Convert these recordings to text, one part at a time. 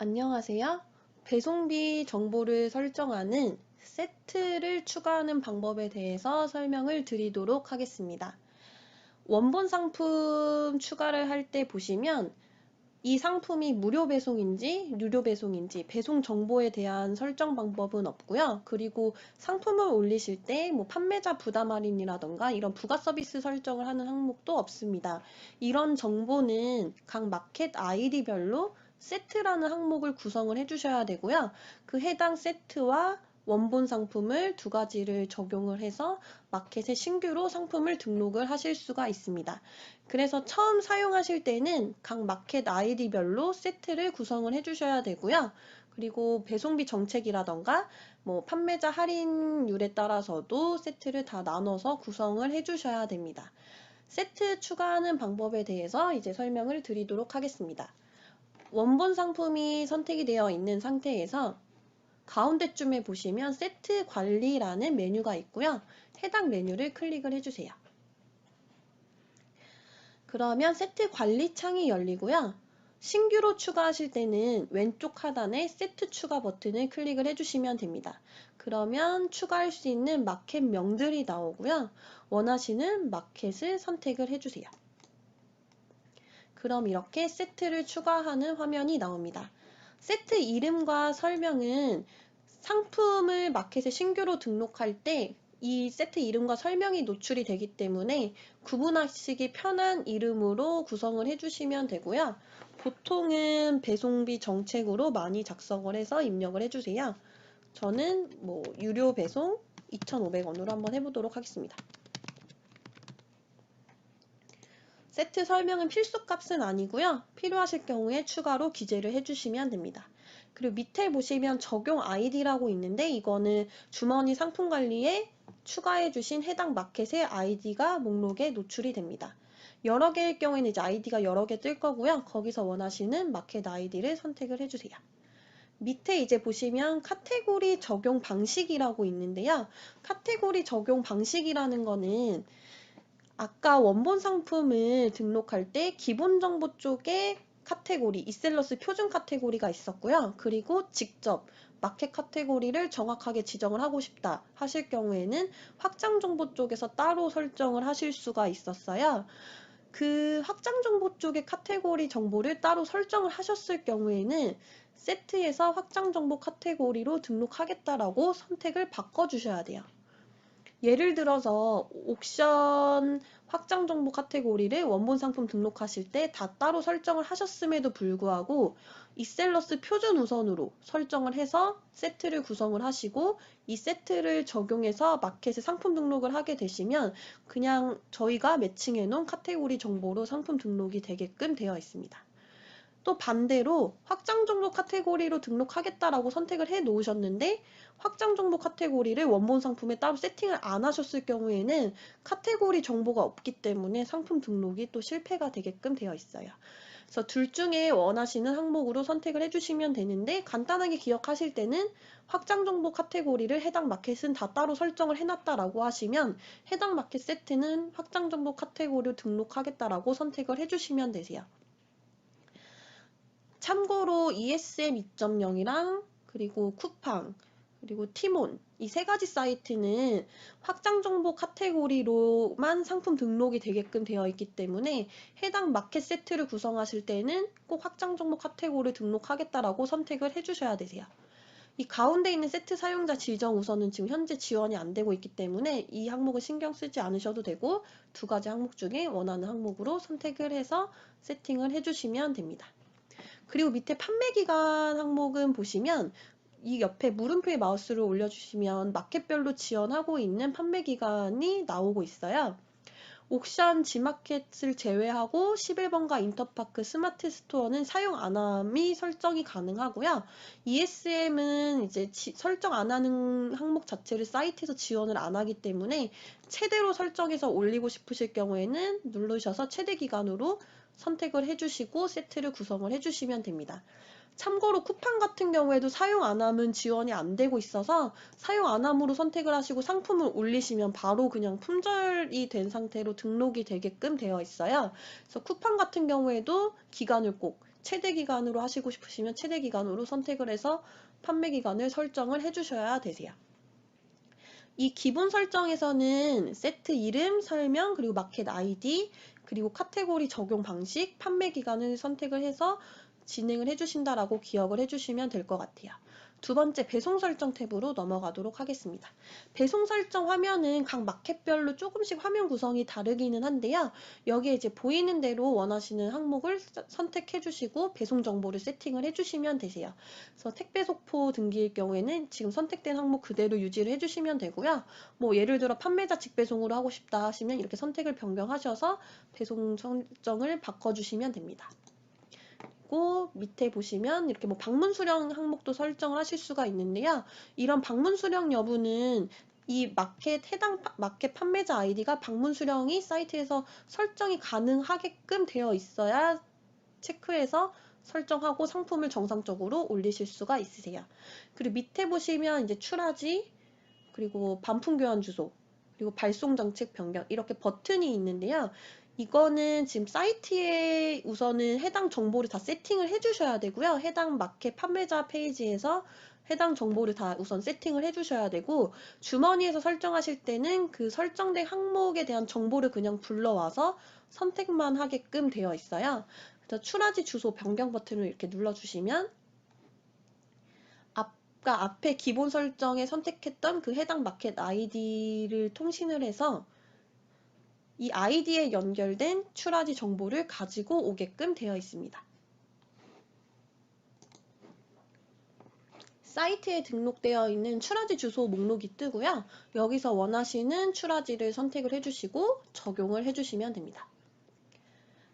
안녕하세요. 배송비 정보를 설정하는 세트를 추가하는 방법에 대해서 설명을 드리도록 하겠습니다. 원본 상품 추가를 할 때 보시면 이 상품이 무료 배송인지 유료 배송인지 배송 정보에 대한 설정 방법은 없고요. 그리고 상품을 올리실 때 뭐 판매자 부담 할인이라던가 이런 부가 서비스 설정을 하는 항목도 없습니다. 이런 정보는 각 마켓 아이디별로 세트라는 항목을 구성을 해주셔야 되고요. 그 해당 세트와 원본 상품을 두 가지를 적용을 해서 마켓에 신규로 상품을 등록을 하실 수가 있습니다. 그래서 처음 사용하실 때는 각 마켓 아이디별로 세트를 구성을 해주셔야 되고요. 그리고 배송비 정책이라던가 뭐 판매자 할인율에 따라서도 세트를 다 나눠서 구성을 해주셔야 됩니다. 세트 추가하는 방법에 대해서 이제 설명을 드리도록 하겠습니다. 원본 상품이 선택이 되어 있는 상태에서 가운데쯤에 보시면 세트 관리라는 메뉴가 있고요. 해당 메뉴를 클릭을 해주세요. 그러면 세트 관리 창이 열리고요. 신규로 추가하실 때는 왼쪽 하단에 세트 추가 버튼을 클릭을 해주시면 됩니다. 그러면 추가할 수 있는 마켓 명들이 나오고요. 원하시는 마켓을 선택을 해주세요. 그럼 이렇게 세트를 추가하는 화면이 나옵니다. 세트 이름과 설명은 상품을 마켓에 신규로 등록할 때 이 세트 이름과 설명이 노출이 되기 때문에 구분하시기 편한 이름으로 구성을 해주시면 되고요. 보통은 배송비 정책으로 많이 작성을 해서 입력을 해주세요. 저는 뭐 유료 배송 2,500원으로 한번 해보도록 하겠습니다. 세트 설명은 필수 값은 아니고요. 필요하실 경우에 추가로 기재를 해주시면 됩니다. 그리고 밑에 보시면 적용 아이디라고 있는데 이거는 주머니 상품 관리에 추가해 주신 해당 마켓의 아이디가 목록에 노출이 됩니다. 여러 개일 경우에는 이제 아이디가 여러 개 뜰 거고요. 거기서 원하시는 마켓 아이디를 선택을 해주세요. 밑에 이제 보시면 카테고리 적용 방식이라고 있는데요. 카테고리 적용 방식이라는 거는 아까 원본 상품을 등록할 때 기본 정보 쪽에 카테고리, 이셀러스 표준 카테고리가 있었고요. 그리고 직접 마켓 카테고리를 정확하게 지정을 하고 싶다 하실 경우에는 확장 정보 쪽에서 따로 설정을 하실 수가 있었어요. 그 확장 정보 쪽의 카테고리 정보를 따로 설정을 하셨을 경우에는 세트에서 확장 정보 카테고리로 등록하겠다라고 선택을 바꿔주셔야 돼요. 예를 들어서 옥션 확장 정보 카테고리를 원본 상품 등록하실 때 다 따로 설정을 하셨음에도 불구하고 이셀러스 표준 우선으로 설정을 해서 세트를 구성을 하시고 이 세트를 적용해서 마켓에 상품 등록을 하게 되시면 그냥 저희가 매칭해 놓은 카테고리 정보로 상품 등록이 되게끔 되어 있습니다. 또 반대로 확장 정보 카테고리로 등록하겠다라고 선택을 해 놓으셨는데 확장 정보 카테고리를 원본 상품에 따로 세팅을 안 하셨을 경우에는 카테고리 정보가 없기 때문에 상품 등록이 또 실패가 되게끔 되어 있어요. 그래서 둘 중에 원하시는 항목으로 선택을 해주시면 되는데 간단하게 기억하실 때는 확장 정보 카테고리를 해당 마켓은 다 따로 설정을 해놨다라고 하시면 해당 마켓 세트는 확장 정보 카테고리로 등록하겠다라고 선택을 해주시면 되세요. 참고로 ESM 2.0이랑 그리고 쿠팡 그리고 티몬 이 세 가지 사이트는 확장 정보 카테고리로만 상품 등록이 되게끔 되어 있기 때문에 해당 마켓 세트를 구성하실 때는 꼭 확장 정보 카테고리 등록하겠다라고 선택을 해주셔야 되세요. 이 가운데 있는 세트 사용자 지정 우선은 지금 현재 지원이 안 되고 있기 때문에 이 항목을 신경 쓰지 않으셔도 되고 두 가지 항목 중에 원하는 항목으로 선택을 해서 세팅을 해주시면 됩니다. 그리고 밑에 판매 기간 항목은 보시면 이 옆에 물음표에 마우스를 올려주시면 마켓별로 지원하고 있는 판매 기간이 나오고 있어요. 옥션 지마켓을 제외하고 11번가 인터파크 스마트 스토어는 사용 안함이 설정이 가능하고요. ESM은 이제 지, 설정 안 하는 항목 자체를 사이트에서 지원을 안 하기 때문에 최대로 설정해서 올리고 싶으실 경우에는 누르셔서 최대 기간으로 선택을 해주시고 세트를 구성을 해주시면 됩니다. 참고로 쿠팡 같은 경우에도 사용 안함은 지원이 안 되고 있어서 사용 안함으로 선택을 하시고 상품을 올리시면 바로 그냥 품절이 된 상태로 등록이 되게끔 되어 있어요. 그래서 쿠팡 같은 경우에도 기간을 꼭 최대 기간으로 하시고 싶으시면 최대 기간으로 선택을 해서 판매 기간을 설정을 해주셔야 되세요. 이 기본 설정에서는 세트 이름, 설명, 그리고 마켓 아이디, 그리고 카테고리 적용 방식, 판매 기간을 선택을 해서 진행을 해주신다라고 기억을 해주시면 될 것 같아요. 두 번째 배송 설정 탭으로 넘어가도록 하겠습니다. 배송 설정 화면은 각 마켓별로 조금씩 화면 구성이 다르기는 한데요. 여기에 이제 보이는 대로 원하시는 항목을 선택해 주시고 배송 정보를 세팅을 해 주시면 되세요. 그래서 택배 속포 등기일 경우에는 지금 선택된 항목 그대로 유지를 해 주시면 되고요. 뭐 예를 들어 판매자 직배송으로 하고 싶다 하시면 이렇게 선택을 변경하셔서 배송 설정을 바꿔 주시면 됩니다. 있고 밑에 보시면 이렇게 뭐 방문 수령 항목도 설정을 하실 수가 있는데요. 이런 방문 수령 여부는 이 마켓 해당 마켓 판매자 아이디가 방문 수령이 사이트에서 설정이 가능하게끔 되어 있어야 체크해서 설정하고 상품을 정상적으로 올리실 수가 있으세요. 그리고 밑에 보시면 이제 출하지 그리고 반품 교환 주소 그리고 발송 정책 변경 이렇게 버튼이 있는데요. 이거는 지금 사이트에 우선은 해당 정보를 다 세팅을 해주셔야 되고요. 해당 마켓 판매자 페이지에서 해당 정보를 다 우선 세팅을 해주셔야 되고 주머니에서 설정하실 때는 그 설정된 항목에 대한 정보를 그냥 불러와서 선택만 하게끔 되어 있어요. 그래서 출하지 주소 변경 버튼을 이렇게 눌러주시면 아까 앞에 기본 설정에 선택했던 그 해당 마켓 아이디를 통신을 해서 이 아이디에 연결된 출하지 정보를 가지고 오게끔 되어 있습니다. 사이트에 등록되어 있는 출하지 주소 목록이 뜨고요. 여기서 원하시는 출하지를 선택을 해주시고 적용을 해주시면 됩니다.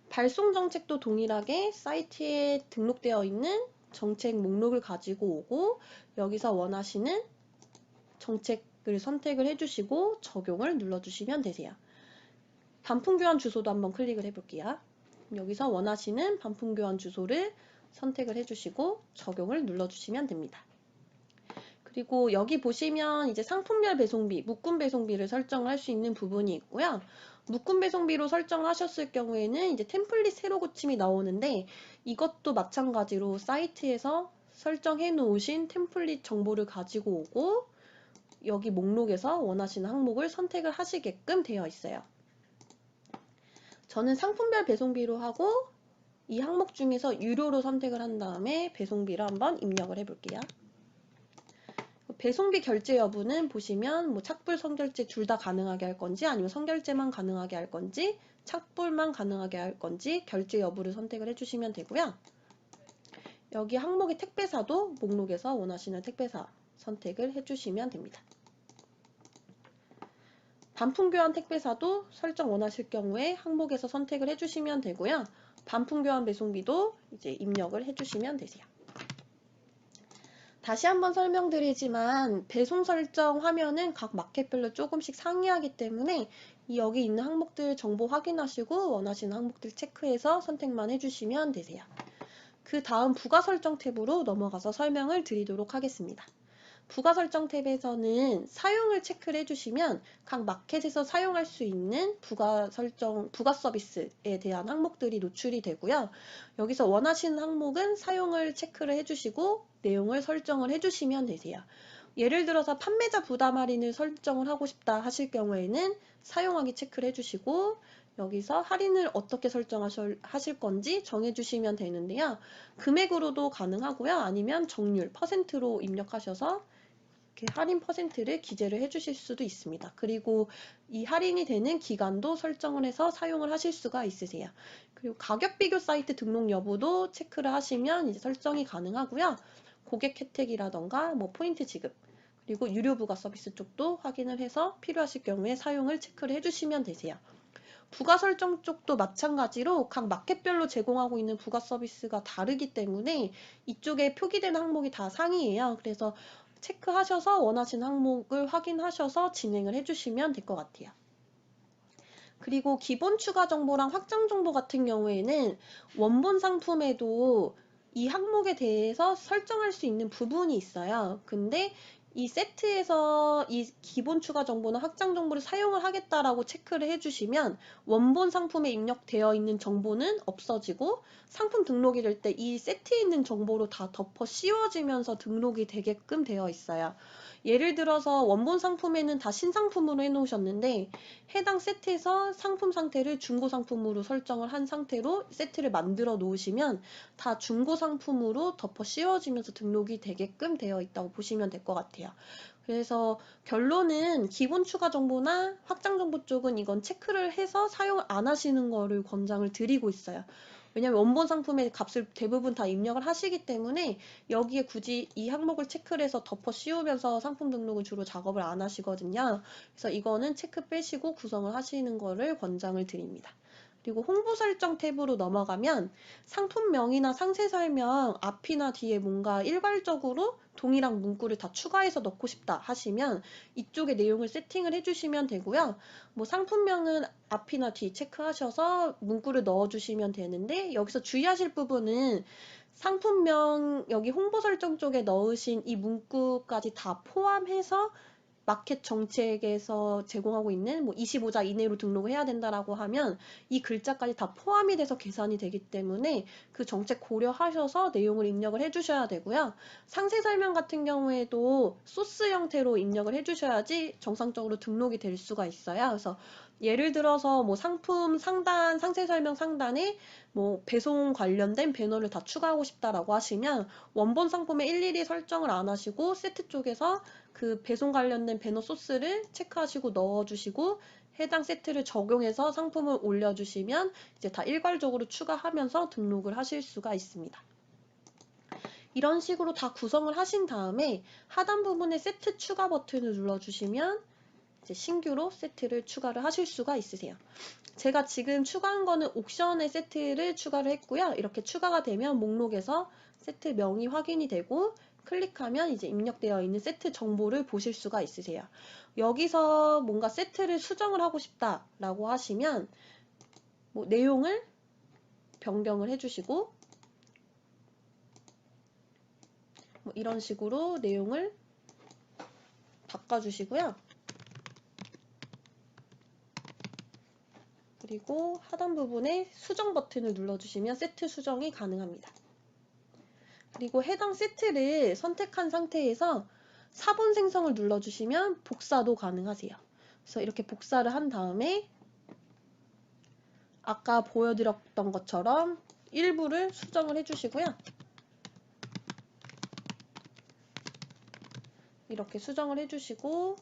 발송 정책도 동일하게 사이트에 등록되어 있는 정책 목록을 가지고 오고 여기서 원하시는 정책을 선택을 해주시고 적용을 눌러주시면 되세요. 반품 교환 주소도 한번 클릭을 해볼게요. 여기서 원하시는 반품 교환 주소를 선택을 해주시고 적용을 눌러주시면 됩니다. 그리고 여기 보시면 이제 상품별 배송비, 묶음 배송비를 설정을 할수 있는 부분이 있고요. 묶음 배송비로 설정을 하셨을 경우에는 이제 템플릿 새로 고침이 나오는데 이것도 마찬가지로 사이트에서 설정해 놓으신 템플릿 정보를 가지고 오고 여기 목록에서 원하시는 항목을 선택을 하시게끔 되어 있어요. 저는 상품별 배송비로 하고 이 항목 중에서 유료로 선택을 한 다음에 배송비를 한번 입력을 해볼게요. 배송비 결제 여부는 보시면 뭐 착불, 선결제 둘 다 가능하게 할 건지 아니면 선결제만 가능하게 할 건지 착불만 가능하게 할 건지 결제 여부를 선택을 해주시면 되고요. 여기 항목의 택배사도 목록에서 원하시는 택배사 선택을 해주시면 됩니다. 반품 교환 택배사도 설정 원하실 경우에 항목에서 선택을 해주시면 되고요. 반품 교환 배송비도 이제 입력을 해주시면 되세요. 다시 한번 설명드리지만 배송 설정 화면은 각 마켓별로 조금씩 상이하기 때문에 여기 있는 항목들 정보 확인하시고 원하시는 항목들 체크해서 선택만 해주시면 되세요. 그 다음 부가 설정 탭으로 넘어가서 설명을 드리도록 하겠습니다. 부가 설정 탭에서는 사용을 체크를 해주시면 각 마켓에서 사용할 수 있는 부가 설정, 부가 서비스에 대한 항목들이 노출이 되고요. 여기서 원하시는 항목은 사용을 체크를 해주시고 내용을 설정을 해주시면 되세요. 예를 들어서 판매자 부담 할인을 설정을 하고 싶다 하실 경우에는 사용하기 체크를 해주시고 여기서 할인을 어떻게 설정하실 건지 정해주시면 되는데요. 금액으로도 가능하고요. 아니면 정률, 퍼센트로 입력하셔서 이렇게 할인 퍼센트를 기재를 해주실 수도 있습니다. 그리고 이 할인이 되는 기간도 설정을 해서 사용을 하실 수가 있으세요. 그리고 가격 비교 사이트 등록 여부도 체크를 하시면 이제 설정이 가능하고요. 고객 혜택이라던가 뭐 포인트 지급 그리고 유료 부가 서비스 쪽도 확인을 해서 필요하실 경우에 사용을 체크를 해주시면 되세요. 부가 설정 쪽도 마찬가지로 각 마켓별로 제공하고 있는 부가 서비스가 다르기 때문에 이쪽에 표기된 항목이 다 상이에요. 그래서 체크하셔서 원하시는 항목을 확인하셔서 진행을 해주시면 될 것 같아요. 그리고 기본 추가 정보랑 확장 정보 같은 경우에는 원본 상품에도 이 항목에 대해서 설정할 수 있는 부분이 있어요. 근데 이 세트에서 이 기본 추가 정보나 확장 정보를 사용을 하겠다라고 체크를 해주시면 원본 상품에 입력되어 있는 정보는 없어지고 상품 등록이 될 때 이 세트에 있는 정보로 다 덮어 씌워지면서 등록이 되게끔 되어 있어요. 예를 들어서 원본 상품에는 다 신상품으로 해놓으셨는데 해당 세트에서 상품 상태를 중고 상품으로 설정을 한 상태로 세트를 만들어 놓으시면 다 중고 상품으로 덮어 씌워지면서 등록이 되게끔 되어 있다고 보시면 될 것 같아요. 그래서 결론은 기본 추가 정보나 확장 정보 쪽은 이건 체크를 해서 사용을 안 하시는 거를 권장을 드리고 있어요. 왜냐하면 원본 상품의 값을 대부분 다 입력을 하시기 때문에 여기에 굳이 이 항목을 체크를 해서 덮어 씌우면서 상품 등록은 주로 작업을 안 하시거든요. 그래서 이거는 체크 빼시고 구성을 하시는 거를 권장을 드립니다. 그리고 홍보 설정 탭으로 넘어가면 상품명이나 상세 설명 앞이나 뒤에 뭔가 일괄적으로 동일한 문구를 다 추가해서 넣고 싶다 하시면 이쪽에 내용을 세팅을 해주시면 되고요. 뭐 상품명은 앞이나 뒤 체크하셔서 문구를 넣어주시면 되는데 여기서 주의하실 부분은 상품명 여기 홍보 설정 쪽에 넣으신 이 문구까지 다 포함해서 마켓 정책에서 제공하고 있는 뭐 25자 이내로 등록을 해야 된다라고 하면 이 글자까지 다 포함이 돼서 계산이 되기 때문에 그 정책 고려하셔서 내용을 입력을 해주셔야 되고요. 상세 설명 같은 경우에도 소스 형태로 입력을 해주셔야지 정상적으로 등록이 될 수가 있어요. 그래서 예를 들어서 뭐 상품 상단, 상세 설명 상단에 뭐 배송 관련된 배너를 다 추가하고 싶다라고 하시면 원본 상품에 일일이 설정을 안 하시고 세트 쪽에서 그 배송 관련된 배너 소스를 체크하시고 넣어주시고 해당 세트를 적용해서 상품을 올려주시면 이제 다 일괄적으로 추가하면서 등록을 하실 수가 있습니다. 이런 식으로 다 구성을 하신 다음에 하단 부분에 세트 추가 버튼을 눌러주시면 신규로 세트를 추가를 하실 수가 있으세요. 제가 지금 추가한 거는 옥션의 세트를 추가를 했고요. 이렇게 추가가 되면 목록에서 세트 명이 확인이 되고 클릭하면 이제 입력되어 있는 세트 정보를 보실 수가 있으세요. 여기서 뭔가 세트를 수정을 하고 싶다라고 하시면 뭐 내용을 변경을 해주시고 뭐 이런 식으로 내용을 바꿔주시고요. 그리고 하단 부분에 수정 버튼을 눌러주시면 세트 수정이 가능합니다. 그리고 해당 세트를 선택한 상태에서 사본 생성을 눌러주시면 복사도 가능하세요. 그래서 이렇게 복사를 한 다음에 아까 보여드렸던 것처럼 일부를 수정을 해주시고요. 이렇게 수정을 해주시고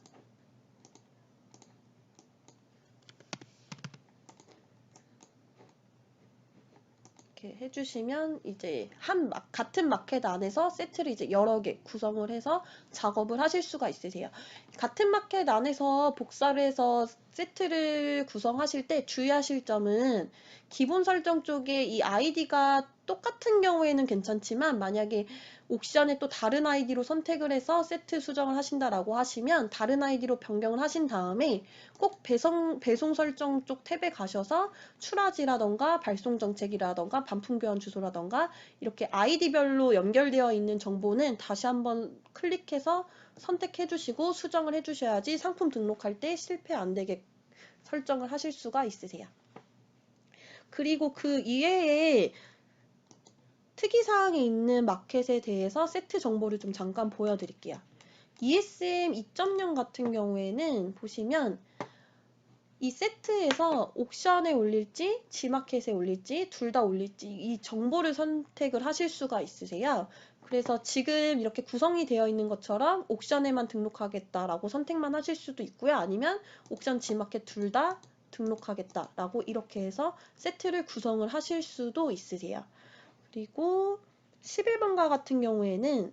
이렇게 해주시면 이제 한 마, 같은 마켓 안에서 세트를 이제 여러 개 구성을 해서 작업을 하실 수가 있으세요. 같은 마켓 안에서 복사를 해서 세트를 구성하실 때 주의하실 점은 기본 설정 쪽에 이 아이디가 똑같은 경우에는 괜찮지만 만약에 옥션에 또 다른 아이디로 선택을 해서 세트 수정을 하신다라고 하시면 다른 아이디로 변경을 하신 다음에 꼭 배송, 배송 설정 쪽 탭에 가셔서 출하지라던가 발송 정책이라던가 반품 교환 주소라던가 이렇게 아이디별로 연결되어 있는 정보는 다시 한번 클릭해서 선택해 주시고 수정을 해 주셔야지 상품 등록할 때 실패 안 되게 설정을 하실 수가 있으세요. 그리고 그 이외에 특이사항이 있는 마켓에 대해서 세트 정보를 좀 잠깐 보여드릴게요. ESM 2.0 같은 경우에는 보시면 이 세트에서 옥션에 올릴지 G마켓에 올릴지 둘 다 올릴지 이 정보를 선택을 하실 수가 있으세요. 그래서 지금 이렇게 구성이 되어 있는 것처럼 옥션에만 등록하겠다라고 선택만 하실 수도 있고요. 아니면 옥션 G마켓 둘 다 등록하겠다라고 이렇게 해서 세트를 구성을 하실 수도 있으세요. 그리고 11번가 같은 경우에는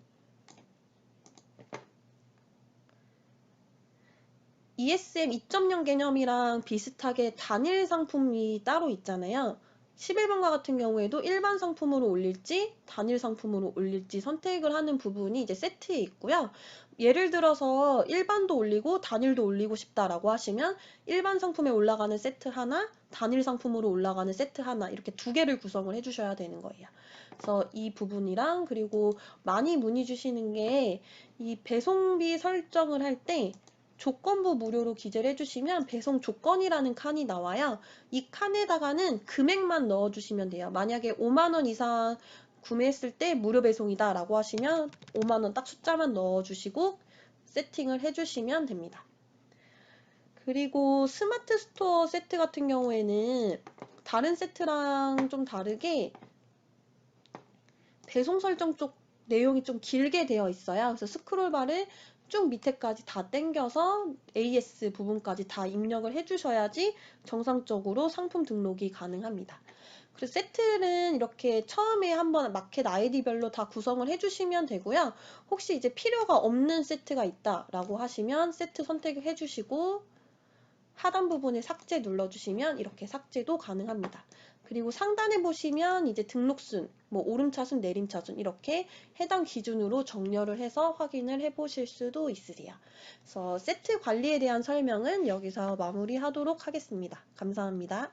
ESM 2.0 개념이랑 비슷하게 단일 상품이 따로 있잖아요. 11번과 같은 경우에도 일반 상품으로 올릴지 단일 상품으로 올릴지 선택을 하는 부분이 이제 세트에 있고요. 예를 들어서 일반도 올리고 단일도 올리고 싶다라고 하시면 일반 상품에 올라가는 세트 하나, 단일 상품으로 올라가는 세트 하나 이렇게 두 개를 구성을 해주셔야 되는 거예요. 그래서 이 부분이랑 그리고 많이 문의 주시는 게 이 배송비 설정을 할때 조건부 무료로 기재를 해주시면 배송 조건이라는 칸이 나와요. 이 칸에다가는 금액만 넣어주시면 돼요. 만약에 5만원 이상 구매했을 때 무료 배송이다 라고 하시면 5만원 딱 숫자만 넣어주시고 세팅을 해주시면 됩니다. 그리고 스마트 스토어 세트 같은 경우에는 다른 세트랑 좀 다르게 배송 설정 쪽 내용이 좀 길게 되어 있어요. 그래서 스크롤바를 쭉 밑에까지 다 당겨서 AS 부분까지 다 입력을 해주셔야지 정상적으로 상품 등록이 가능합니다. 그리고 세트는 이렇게 처음에 한번 마켓 아이디별로 다 구성을 해주시면 되고요. 혹시 이제 필요가 없는 세트가 있다라고 하시면 세트 선택을 해주시고 하단 부분에 삭제 눌러주시면 이렇게 삭제도 가능합니다. 그리고 상단에 보시면 이제 등록순, 뭐 오름차순, 내림차순 이렇게 해당 기준으로 정렬을 해서 확인을 해 보실 수도 있으세요. 그래서 세트 관리에 대한 설명은 여기서 마무리하도록 하겠습니다. 감사합니다.